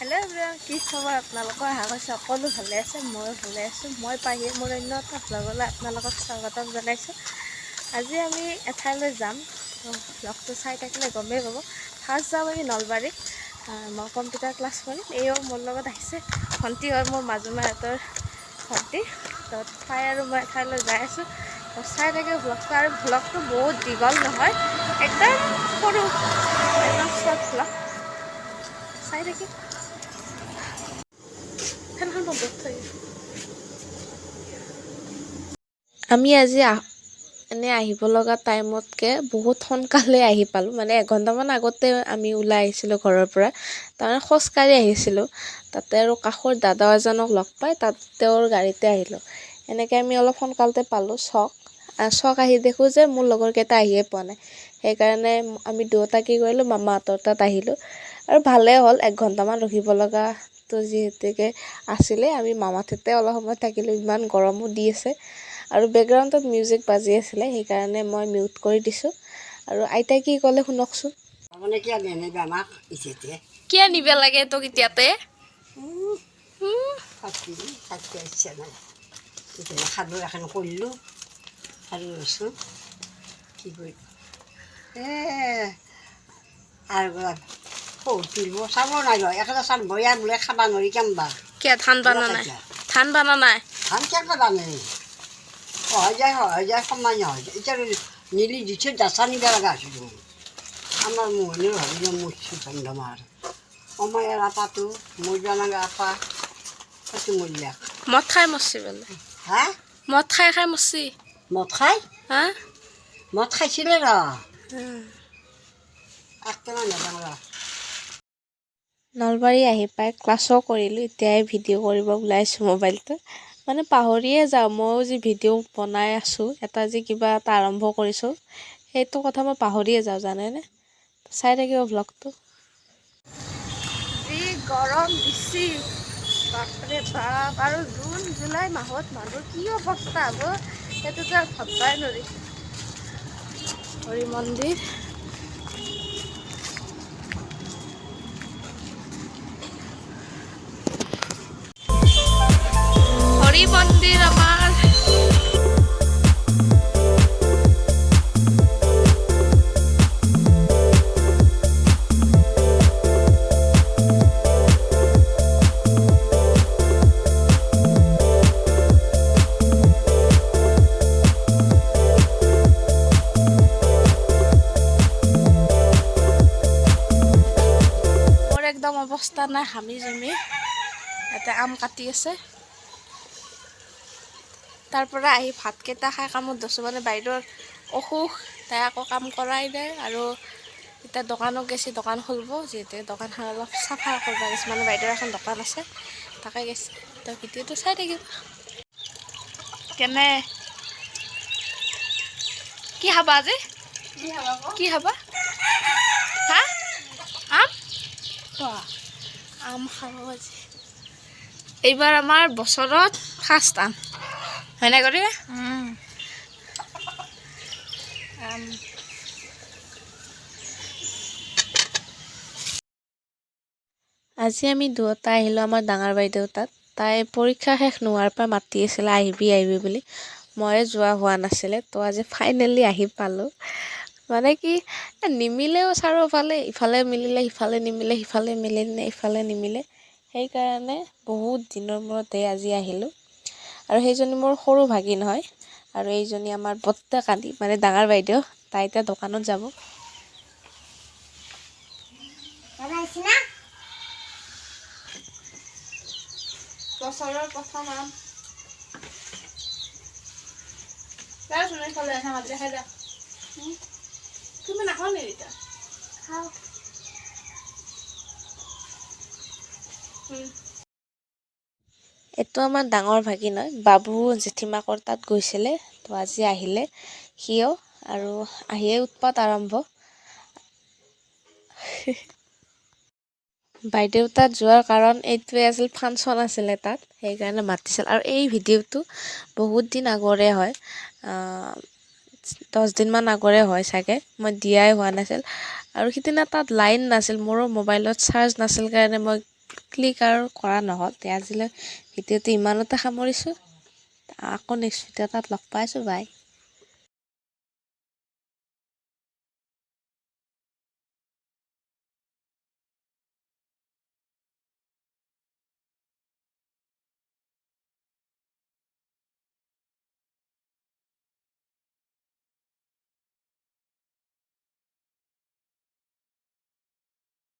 Hello' everyone কি খবৰ? আপোনালোকৰ আশা কৰিছোঁ সকলো ভালে আছে ময়ো ভালে আছোঁ। মই পাহি মোৰ অন্য এটা ভ্লগলৈ আপোনালোকক স্বাগতম জনাইছোঁ। আজি আমি এঠাইলৈ যাম। তো ভ্লগটো চাই থাকিলে গমেই পাব। ফাৰ্ষ্ট যাম আমি নলবাৰী আহ, মই কম্পিউটাৰ ক্লাছ কৰিম। এইও মোৰ লগত আহিছে। ভণ্টি হয় মোৰ মাজুমাহঁতৰ ভণ্টি। তো তাই আৰু মই এঠাইলৈ যাই আছোঁ। তো চাই থাকে ভ্লগটো আৰু ভ্লগটো বহুত দীঘল নহয়। একদম সৰু একদম শ্বৰ্ট ভ্লগ চাই থাকি আমি আজি এনে আহিব লগা টাইমতকৈ বহুত সোনকালে আহি পালোঁ। মানে এঘণ্টামান আগতে আমি ওলাই আহিছিলোঁ ঘৰৰ পৰা। তাৰমানে খোজকাঢ়ি আহিছিলোঁ। তাতে আৰু কাষৰ দাদা এজনক লগ পাই তাত তেওঁৰ গাড়ীতে আহিলোঁ। এনেকৈ আমি অলপ সোনকালতে পালোঁ চক। চক আহি দেখোঁ যে মোৰ লগৰকেইটা আহিয়ে পোৱা নাই। সেইকাৰণে আমি দুয়োটা কি কৰিলোঁ, মামাহঁতৰ তাত আহিলোঁ। আৰু ভালেই হ'ল এক ঘণ্টামান ৰখিব লগাটো যিহেতুকে আছিলে আমি মামাহঁততে অলপ সময় থাকিলোঁ ইমান গৰমো দি আছে। আৰু বেকগ্ৰাউণ্ডত মিউজিক বাজি আছিলে সেইকাৰণে মই মিউট কৰি দিছোঁ। আৰু আইতাই কি ক'লে শুনকচোন? মানে কিয় নিব লাগে তোক এতিয়াতে? সাধু এখন কৰিলোঁ কি কৰি এ আৰু সৌতিব চাব নাই একেটা চান বয়া বোলে খাবা নোৱাৰি কেনবা কিয় ধান বানা নাই? ধান বানা নাই? ধান কেনেকৈ জানে সহায় যায় সহায় যায় সময় নহয় এতিয়া নিলি দিছে দাচা নিব লগা হৈছিলোঁ আমাৰ মোহনীৰ ভাবিলোঁ মৰছি চন্দ্ৰমাৰ অমায়াৰ আপাটো মোৰ জানাগা আপা সেইটো মৰিলাক মদ খাই মৰছি বোলে। হা? মদ খাই খাই মৰছি মদ খাই? হা? মদ খাইছিলে ৰ? একটামান নাজানো ৰ। নলবাৰী আহি পাই ক্লাছো কৰিলোঁ এতিয়াই ভিডিঅ' কৰিব ওলাইছোঁ মোবাইলটো। মানে পাহৰিয়ে যাওঁ ময়ো যি ভিডিঅ' বনাই আছোঁ এটা যি কিবা এটা আৰম্ভ কৰিছোঁ সেইটো কথা মই পাহৰিয়ে যাওঁ জানেনে? চাই থাকিব ভ্লগটো যি গৰম দিছি বাপৰে বাপ আৰু জুন জুলাই মাহত মানুহৰ কি অৱস্থা হ'ব সেইটোতো আৰু ভাববাই নোৱাৰি। হৰি মন্দিৰ। মন্দিৰ আমাৰ মোৰ একদম অৱস্থা নাই হামি জমি ইয়াতে আম কাটি আছে। তাৰ পৰা আহি ভাতকেইটা খাই কামত ধৰিছোঁ মানে বাইদেউৰ অসুখ তাই আকৌ কাম কৰাই নাই আৰু এতিয়া দোকানত গেছি দোকান খুলিব। যিহেতু দোকানখন অলপ চাফা কৰিব গৈছে মানে বাইদেউৰ এখন দোকান আছে তাকে গৈছে। তই ভিডিঅ'টো চাই থাকিব। কেনে? কি খাবা আজি? কি খাবা হা? আম? আম খাব আজি। এইবাৰ আমাৰ বছৰত ফাৰ্ষ্ট আম। হয়নে কৰি আম। আজি আমি দুয়োটা আহিলোঁ আমাৰ ডাঙৰ বাইদেউ তাত। তাই পৰীক্ষা শেষ নোহোৱাৰ পৰা মাতি আছিলে আহিবি আহিবি বুলি। ময়ে যোৱা হোৱা নাছিলে তো আজি ফাইনেলি আহি পালোঁ। মানে কি নিমিলেও চাৰিওফালে ইফালে মিলিলে সিফালে নিমিলে সিফালে মিলিলে ইফালে নিমিলে। সেইকাৰণে বহুত দিনৰ মূৰতে আজি আহিলোঁ। আৰু সেইজনী মোৰ সৰু ভাগিন হয়। আৰু এইজনী আমাৰ বত্তাকালি মানে ডাঙৰ বাইদেউ তাই এতিয়া দোকানত যাব। বছৰৰ প্ৰথম আম তুমি নাখাওঁ নেকি এতিয়া? খাওঁ। এইটো আমাৰ ডাঙৰ ভাগিন হয় বাবু জেঠীমাকৰ তাত গৈছিলে তো আজি আহিলে সিও আৰু আহিয়ে উৎপাত আৰম্ভ। বাইদেউ তাত যোৱাৰ কাৰণ এইটোৱে আছিল ফাংচন আছিলে তাত সেইকাৰণে মাতিছিল। আৰু এই ভিডিঅ'টো বহুত দিন আগৰে হয় দহ দিনমান আগৰে হয় চাগে মই দিয়াই হোৱা নাছিল। আৰু সিদিনা তাত লাইন নাছিল মোৰো মোবাইলত চাৰ্জ নাছিল কাৰণে মই ক্লিক আৰু কৰা নহ'ল। তে আজিলৈ ভিডিঅ'টো ইমানতে সামৰিছোঁ। আকৌ নেক্সট ভিডিঅ' এটাত লগ পাইছোঁ বাই